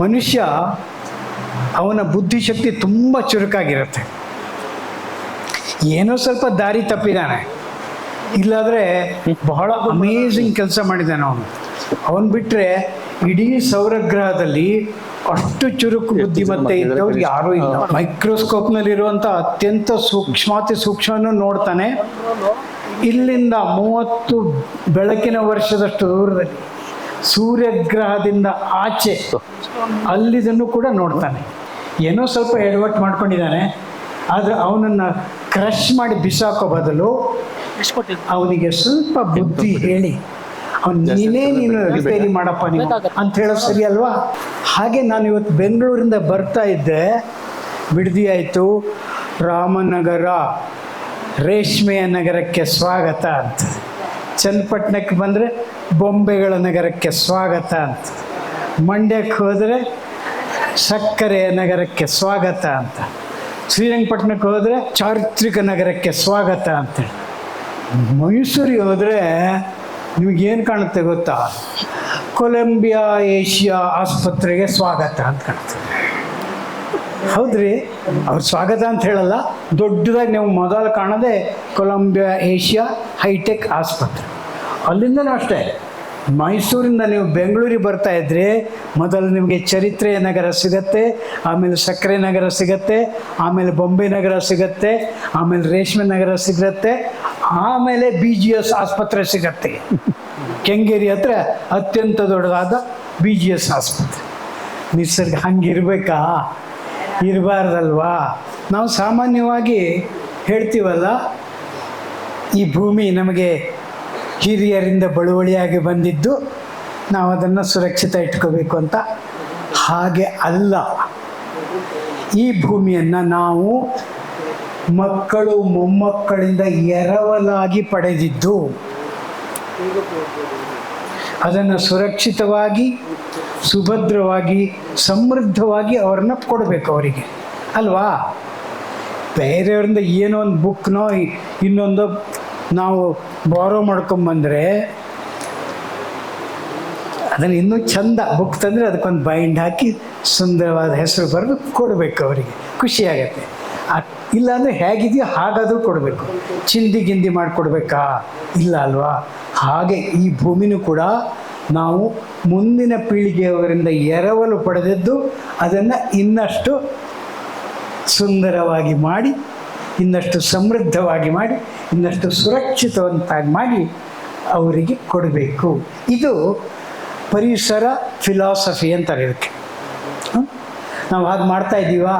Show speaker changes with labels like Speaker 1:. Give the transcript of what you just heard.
Speaker 1: ಮನುಷ್ಯ ಅವನ ಬುದ್ಧಿಶಕ್ತಿ ತುಂಬ ಚುರುಕಾಗಿರುತ್ತೆ. ಏನೋ ಸ್ವಲ್ಪ ದಾರಿ ತಪ್ಪಿದ್ದಾನೆ ಇಲ್ಲಾದರೆ ಬಹಳ ಅಮೇಝಿಂಗ್ ಕೆಲಸ ಮಾಡಿದ್ದಾನೆ ಅವನು. ಅವನು ಬಿಟ್ಟರೆ ಇಡೀ ಸೌರಗ್ರಹದಲ್ಲಿ ಅಷ್ಟು ಚುರುಕು ಬುದ್ಧಿಮತ್ತೆ ಇದ್ದವ್ರು ಯಾರೂ ಇಲ್ಲ. ಮೈಕ್ರೋಸ್ಕೋಪ್ನಲ್ಲಿರುವಂಥ ಅತ್ಯಂತ ಸೂಕ್ಷ್ಮಾತಿ ಸೂಕ್ಷ್ಮವನ್ನು ನೋಡ್ತಾನೆ. ಇಲ್ಲಿಂದ ಮೂವತ್ತು ಬೆಳಕಿನ ವರ್ಷದಷ್ಟು ದೂರದಲ್ಲಿ. ಸೂರ್ಯಗ್ರಹದಿಂದ ಆಚೆ ಅಲ್ಲಿದನ್ನು ಕೂಡ ನೋಡ್ತಾನೆ. ಏನೋ ಸ್ವಲ್ಪ ಎಡವಟ್ಟು ಮಾಡ್ಕೊಂಡಿದ್ದಾನೆ ಆದರೆ ಅವನನ್ನು ಕ್ರಶ್ ಮಾಡಿ ಬಿಸಾಕೋ ಬದಲು ಅವನಿಗೆ ಸ್ವಲ್ಪ ಬುದ್ಧಿ ಹೇಳಿ ಅವನು ನೀನೇ ನೀನು ರಿಪೇರಿ ಮಾಡಪ್ಪ ನೀವು ಅಂತ ಹೇಳೋ ಸರಿ ಅಲ್ವಾ? ಹಾಗೆ ನಾನು ಇವತ್ತು ಬೆಂಗಳೂರಿಂದ ಬರ್ತಾ ಇದ್ದೆ ಬಿಡದಿ ಆಯಿತು. ರಾಮನಗರ ರೇಷ್ಮೆಯ ನಗರಕ್ಕೆ ಸ್ವಾಗತ ಅಂತ. ಚನ್ನಪಟ್ಟಣಕ್ಕೆ ಬಂದರೆ ಬೊಂಬೆಗಳ ನಗರಕ್ಕೆ ಸ್ವಾಗತ ಅಂತ. ಮಂಡ್ಯಕ್ಕೆ ಹೋದರೆ ಸಕ್ಕರೆ ನಗರಕ್ಕೆ ಸ್ವಾಗತ ಅಂತ. ಶ್ರೀರಂಗಪಟ್ಟಣಕ್ಕೆ ಹೋದರೆ ಚಾರಿತ್ರಿಕ ನಗರಕ್ಕೆ ಸ್ವಾಗತ ಅಂತೇಳಿ ಮೈಸೂರಿಗೆ ಹೋದರೆ ನಿಮಗೇನು ಕಾಣುತ್ತೆ ಗೊತ್ತಾ? ಕೊಲಂಬಿಯಾ ಏಷ್ಯಾ ಆಸ್ಪತ್ರೆಗೆ ಸ್ವಾಗತ ಅಂತ ಕಾಣುತ್ತೆ ಹೌದ್ರಿ? ಅವ್ರ ಸ್ವಾಗತ ಅಂತ ಹೇಳಲ್ಲ, ದೊಡ್ಡದಾಗಿ ನೀವು ಮೊದಲು ಕಾಣೋದೇ ಕೊಲಂಬಿಯಾ ಏಷ್ಯಾ ಹೈಟೆಕ್ ಆಸ್ಪತ್ರೆ. ಅಲ್ಲಿಂದನೂ ಅಷ್ಟೇ, ಮೈಸೂರಿಂದ ನೀವು ಬೆಂಗಳೂರಿಗೆ ಬರ್ತಾ ಇದ್ರೆ ಮೊದಲು ನಿಮಗೆ ಚರಿತ್ರೆ ನಗರ ಸಿಗತ್ತೆ, ಆಮೇಲೆ ಸಕ್ಕರೆ ನಗರ ಸಿಗತ್ತೆ, ಆಮೇಲೆ ಬೊಂಬೆ ನಗರ ಸಿಗತ್ತೆ, ಆಮೇಲೆ ರೇಷ್ಮೆ ನಗರ ಸಿಗತ್ತೆ, ಆಮೇಲೆ ಬಿ ಜಿ ಎಸ್ ಆಸ್ಪತ್ರೆ ಸಿಗತ್ತೆ. ಕೆಂಗೇರಿ ಹತ್ರ ಅತ್ಯಂತ ದೊಡ್ಡದಾದ ಬಿ ಜಿ ಎಸ್ ಆಸ್ಪತ್ರೆ. ನಿಸರ್ಗ ಹಂಗಿರ್ಬೇಕಾ ಇರಬಾರ್ದಲ್ವಾ? ನಾವು ಸಾಮಾನ್ಯವಾಗಿ ಹೇಳ್ತೀವಲ್ಲ, ಈ ಭೂಮಿ ನಮಗೆ ಹಿರಿಯರಿಂದ ಬಳುವಳಿಯಾಗಿ ಬಂದಿದ್ದು, ನಾವು ಅದನ್ನು ಸುರಕ್ಷಿತ ಇಟ್ಕೋಬೇಕು ಅಂತ. ಹಾಗೆ ಅಲ್ಲ. ಈ ಭೂಮಿಯನ್ನು ನಾವು ಮಕ್ಕಳು, ಮೊಮ್ಮಕ್ಕಳಿಂದ ಎರವಲಾಗಿ ಪಡೆದಿದ್ದು. ಅದನ್ನು ಸುರಕ್ಷಿತವಾಗಿ, ಸುಭದ್ರವಾಗಿ, ಸಮೃದ್ಧವಾಗಿ ಅವ್ರನ್ನ ಕೊಡಬೇಕು ಅವರಿಗೆ. ಅಲ್ವಾ? ಬೇರೆಯವರಿಂದ ಏನೋ ಒಂದು ಬುಕ್ನೋ, ಇನ್ನೊಂದು ನಾವು ಬಾರೋ ಮಾಡ್ಕೊಂಬಂದರೆ ಅದನ್ನು ಇನ್ನೂ ಚಂದ ಬುಕ್ ತಂದರೆ ಅದಕ್ಕೊಂದು ಬೈಂಡ್ ಹಾಕಿ ಸುಂದರವಾದ ಹೆಸರು ಬರೆದು ಕೊಡಬೇಕು ಅವರಿಗೆ. ಖುಷಿಯಾಗತ್ತೆ ಇಲ್ಲಾಂದರೆ ಹೇಗಿದೆಯೋ ಹಾಗಾದರೂ ಕೊಡಬೇಕು. ಚಿಂದಿ ಗಿಂದಿ ಮಾಡಿಕೊಡ್ಬೇಕಾ? ಇಲ್ಲ ಅಲ್ವಾ? ಹಾಗೆ ಈ ಭೂಮಿನೂ ಕೂಡ ನಾವು ಮುಂದಿನ ಪೀಳಿಗೆಯವರಿಂದ ಎರವಲು ಪಡೆದದ್ದು ಅದನ್ನು ಇನ್ನಷ್ಟು ಸುಂದರವಾಗಿ ಮಾಡಿ, ಇನ್ನಷ್ಟು ಸಮೃದ್ಧವಾಗಿ ಮಾಡಿ, ಇನ್ನಷ್ಟು ಸುರಕ್ಷಿತವಂತಾಗಿ ಮಾಡಿ ಅವರಿಗೆ ಕೊಡಬೇಕು. ಇದು ಪರಿಸರ ಫಿಲಾಸಫಿ ಅಂತಾರೆ ಇದಕ್ಕೆ. ನಾವು ಹಾಗೆ ಮಾಡ್ತಾ ಇದ್ದೀವಾ